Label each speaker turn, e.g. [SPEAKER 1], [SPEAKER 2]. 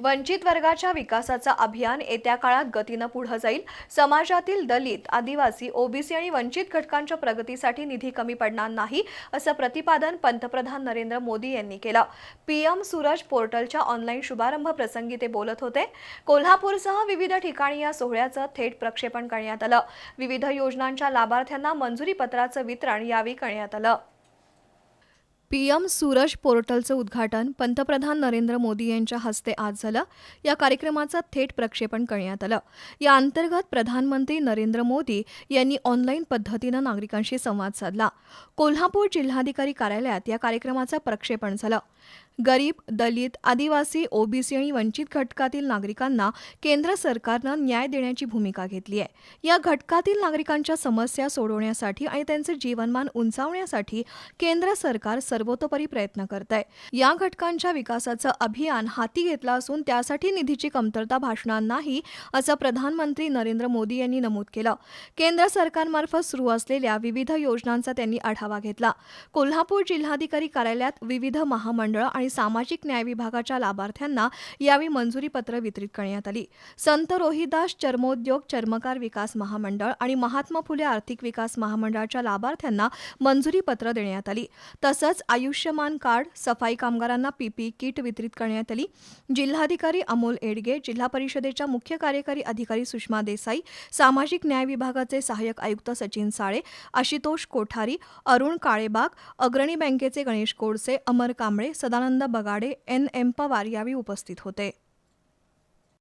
[SPEAKER 1] वंचित वर्गाच्या विकासाचा अभियान येत्या काळात गतीनं पुढे जाईल. समाजातील दलित आदिवासी ओबीसी आणि वंचित घटकांच्या प्रगतीसाठी निधी कमी पडणार नाही असं प्रतिपादन पंतप्रधान नरेंद्र मोदी यांनी केलं. पीएम सूरज पोर्टलच्या ऑनलाईन शुभारंभ प्रसंगी ते बोलत होते. कोल्हापूरसह विविध ठिकाणी या सोहळ्याचं थेट प्रक्षेपण करण्यात आलं. विविध योजनांच्या लाभार्थ्यांना मंजुरी पत्राचं वितरण यावेळी करण्यात आलं. पीएम सूरज पोर्टलचं उद्घाटन पंतप्रधान नरेंद्र मोदी यांच्या हस्ते आज झालं. या कार्यक्रमाचं थेट प्रक्षेपण करण्यात आलं. या अंतर्गत प्रधानमंत्री नरेंद्र मोदी यांनी ऑनलाईन पद्धतीनं नागरिकांशी संवाद साधला. कोल्हापूर जिल्हाधिकारी कार्यालयात या कार्यक्रमाचं प्रक्षेपण झालं. गरीब दलित आदिवासी ओबीसी आणि वंचित घटकातील नागरिकांना केंद्र सरकारनं न्याय देण्याची भूमिका घेतली आहे. या घटकातील नागरिकांच्या समस्या सोडवण्यासाठी आणि त्यांचे जीवनमान उंचावण्यासाठी केंद्र सरकार सर्वतोपरी प्रयत्न करत आहे या घटकांच्या विकासाचं अभियान हाती घेतलं असून त्यासाठी निधीची कमतरता भासणार नाही असं प्रधानमंत्री नरेंद्र मोदी यांनी नमूद केलं. केंद्र सरकारमार्फत सुरू असलेल्या विविध योजनांचा त्यांनी आढावा घेतला. कोल्हापूर जिल्हाधिकारी कार्यालयात विविध महामंडळ आणि सामाजिक न्याय विभागाच्या लाभार्थ्यांना यावेळी मंजुरी पत्र वितरित करण्यात आली. संत रोहिदास चर्मोद्योग चर्मकार विकास महामंडळ आणि महात्मा फुले आर्थिक विकास महामंडळाच्या लाभार्थ्यांना मंजुरी पत्र देण्यात आली. तसंच आयुष्यमान कार्ड सफाई कामगारांना पीपी किट वितरित करण्यात आली. जिल्हाधिकारी अमोल एडगे जिल्हा परिषदेच्या मुख्य कार्यकारी अधिकारी सुषमा देसाई सामाजिक न्याय विभागाचे सहाय्यक आयुक्त सचिन साळे आशुतोष कोठारी अरुण काळेबाग अग्रणी बँकेचे गणेश कोडसे अमर कांबळे सदानंद बगाडे एन एम पवार यावेळी उपस्थित होते.